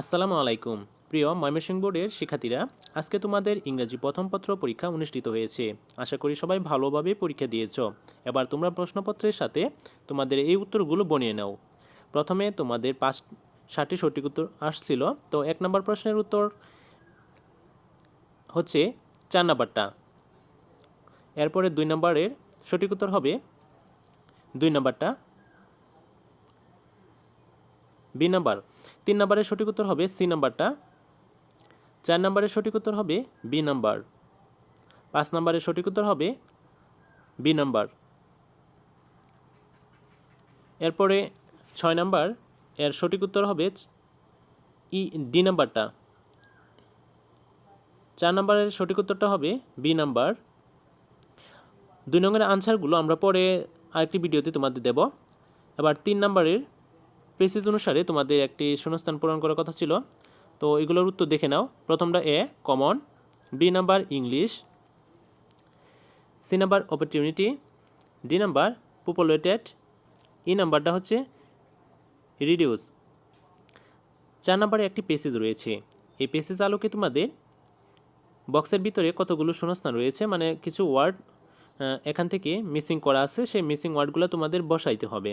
আসসালামু আলাইকুম। প্রিয় ময়মনসিংহ বোর্ডের শিক্ষার্থীরা, আজকে তোমাদের ইংরেজি প্রথম পত্র পরীক্ষা অনুষ্ঠিত হয়েছে। আশা করি সবাই ভালোভাবে পরীক্ষা দিয়েছ। এবার তোমরা প্রশ্নপত্রের সাথে তোমাদের এই উত্তরগুলো বনিয়ে নাও। প্রথমে তোমাদের পাঁচ, ষাটটি সঠিক উত্তর আসছিল। তো এক নম্বর প্রশ্নের উত্তর হচ্ছে চার নাম্বারটা। এরপরে দুই নম্বরের সঠিক উত্তর হবে দুই নাম্বারটা। B number. তিন নাম্বারের সঠিক উত্তর হবে সি নাম্বারটা। চার নাম্বারের সঠিক উত্তর হবে বি নাম্বার। পাঁচ নাম্বারের সঠিক উত্তর হবে বি নাম্বার। এরপরে ছয় নাম্বার, এর সঠিক উত্তর হবে ই, ডি নাম্বারটা। চার নাম্বারের সঠিক উত্তরটা হবে বি নাম্বার। দুই নম্বরের আনসারগুলো আমরা পরে আরেকটি ভিডিওতে তোমাদের দেব। এবার তিন নাম্বারের প্রেসিজ অনুসারে তোমাদের একটি শূন্যস্থান পূরণ করার কথা ছিল। তো এগুলোর উত্তর দেখে নাও। প্রথমটা A common B number English C number opportunity D number populated E নাম্বারটা হচ্ছে রিডিউস চার নাম্বারে একটি পেসেজ রয়েছে। এই পেসেজ আলোকে তোমাদের বক্সের ভিতরে কতগুলো শূন্যস্থান রয়েছে মানে কিছু ওয়ার্ড এখান থেকে মিসিং করা আছে। সেই মিসিং ওয়ার্ডগুলো তোমাদের বসাইতে হবে।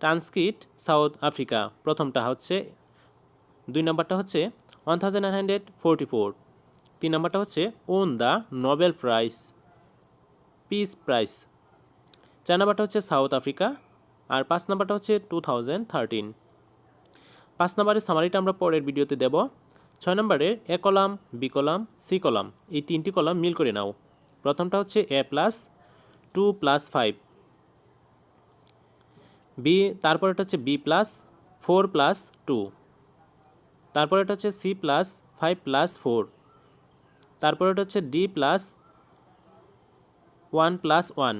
Transcript South Africa. প্রথমটা হচ্ছে, দুই নম্বরটা হচ্ছে one thousand nine hundred forty four তিন নম্বরটা হচ্ছে, won the Nobel prize, peace prize. চার নম্বরটা হচ্ছে সাউথ আফ্রিকা, আর পাঁচ নম্বরটা হচ্ছে টু থাউজেন্ড থার্টিন পাঁচ নম্বরের সামারিটা আমরা পরের ভিডিওতে দেব। ছয় নম্বরে A column, B column, C column, এই তিনটি কলাম মিল করে নাও। প্রথমটা হচ্ছে A plus two plus five. B তারপর এটা হচ্ছে B plus four plus two তারপর এটা হচ্ছে C plus five plus four তারপর এটা হচ্ছে D plus one plus one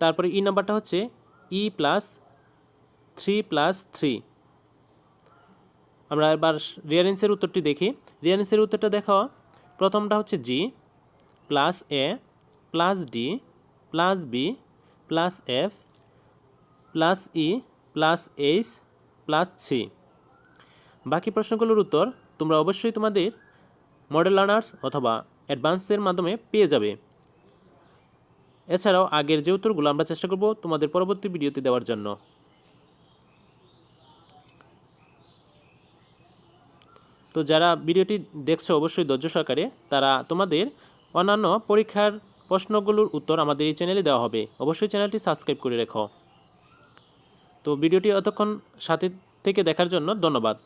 তারপরে ই নাম্বারটা হচ্ছে E plus three plus three আমরা এবার রিয়ারেন্সের উত্তরটি দেখি। রিয়ারেন্সের উত্তরটা দেখো। প্রথমটা হচ্ছে G plus A plus D plus B plus F plus E, plus H, plus C. বাকি প্রশ্নগুলোর উত্তর তোমরা অবশ্যই তোমাদের মডেল লার্নার্স অথবা অ্যাডভান্সের মাধ্যমে পেয়ে যাবে। এছাড়াও আগের যে উত্তরগুলো আমরা চেষ্টা করব তোমাদের পরবর্তী ভিডিওতে দেওয়ার জন্য। তো যারা ভিডিওটি দেখছ অবশ্যই ধৈর্য সহকারে তারা তোমাদের অন্যান্য পরীক্ষার প্রশ্নগুলোর উত্তর আমাদের এই চ্যানেলে দেওয়া হবে। অবশ্যই চ্যানেলটি সাবস্ক্রাইব করে রেখো। তো ভিডিওটি অতক্ষণ সাথে থেকে দেখার জন্য ধন্যবাদ।